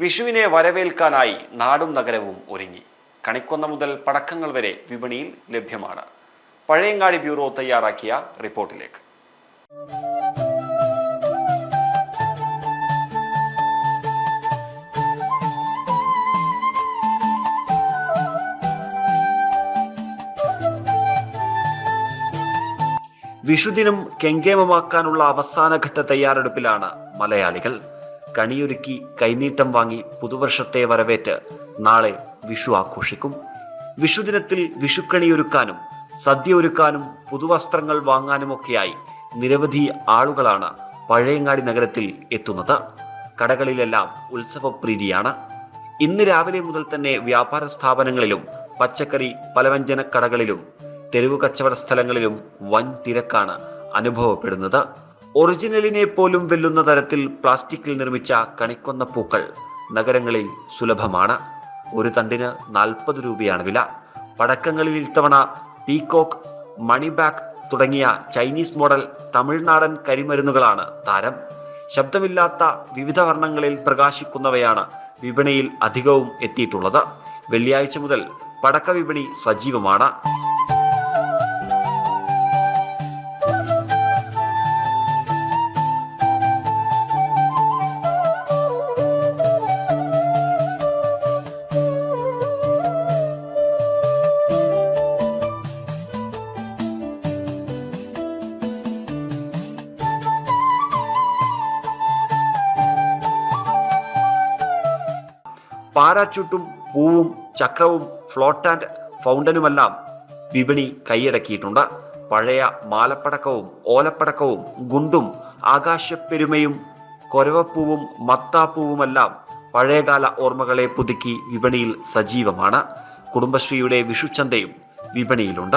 വിഷുവിനെ വരവേൽക്കാനായി നാടും നഗരവും ഒരുങ്ങി. കണിക്കൊന്ന മുതൽ പടക്കങ്ങൾ വരെ വിപണിയിൽ ലഭ്യമാണ്. പഴയങ്ങാടി ബ്യൂറോ തയ്യാറാക്കിയ റിപ്പോർട്ടിലേക്ക്. വിഷുദിനം കെങ്കേമമാക്കാനുള്ള അവസാനഘട്ട തയ്യാറെടുപ്പിലാണ് മലയാളികൾ. കണിയൊരുക്കി കൈനീട്ടം വാങ്ങി പുതുവർഷത്തെ വരവേറ്റ് നാളെ വിഷു ആഘോഷിക്കും. വിഷുദിനത്തിൽ വിഷുക്കണിയൊരുക്കാനും സദ്യ ഒരുക്കാനും പുതുവസ്ത്രങ്ങൾ വാങ്ങാനുമൊക്കെയായി നിരവധി ആളുകളാണ് പഴയങ്ങാടി നഗരത്തിൽ എത്തുന്നത്. കടകളിലെല്ലാം ഉത്സവപ്രീതിയാണ്. ഇന്ന് രാവിലെ മുതൽ തന്നെ വ്യാപാര സ്ഥാപനങ്ങളിലും പച്ചക്കറി പലവ്യഞ്ജന കടകളിലും തെരുവ് കച്ചവട സ്ഥലങ്ങളിലും വൻ തിരക്കാണ് അനുഭവപ്പെടുന്നത്. ഒറിജിനലിനെ പോലും വെല്ലുന്ന തരത്തിൽ പ്ലാസ്റ്റിക്കിൽ നിർമ്മിച്ച കണിക്കൊന്ന പൂക്കൾ നഗരങ്ങളിൽ സുലഭമാണ്. ഒരു തണ്ടിന് നാൽപ്പത് രൂപയാണ് വില. പടക്കങ്ങളിൽ ഇത്തവണ പീകോക്ക് മണിബാക്ക് തുടങ്ങിയ ചൈനീസ് മോഡൽ തമിഴ്നാടൻ കരിമരുന്നുകളാണ് താരം. ശബ്ദമില്ലാത്ത വിവിധ വർണങ്ങളിൽ പ്രകാശിക്കുന്നവയാണ് വിപണിയിൽ അധികവും എത്തിയിട്ടുള്ളത്. വെള്ളിയാഴ്ച മുതൽ പടക്ക വിപണി സജീവമാണ്. പാരാച്ചൂട്ടും പൂവും ചക്രവും ഫ്ലോട്ട് ആൻഡ് ഫൗണ്ടനുമെല്ലാം വിപണി കൈയടക്കിയിട്ടുണ്ട്. പഴയ മാലപ്പടക്കവും ഓലപ്പടക്കവും ഗുണ്ടും ആകാശപ്പെരുമയും കൊരവപ്പൂവും മത്താപ്പൂവുമെല്ലാം പഴയകാല ഓർമ്മകളെ പുതുക്കി വിപണിയിൽ സജീവമാണ്. കുടുംബശ്രീയുടെ വിഷുച്ചന്തയും വിപണിയിലുണ്ട്.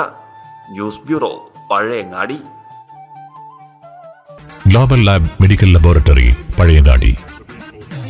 News bureau Pazhayangadi. Global lab medical laboratory Pazhayangadi.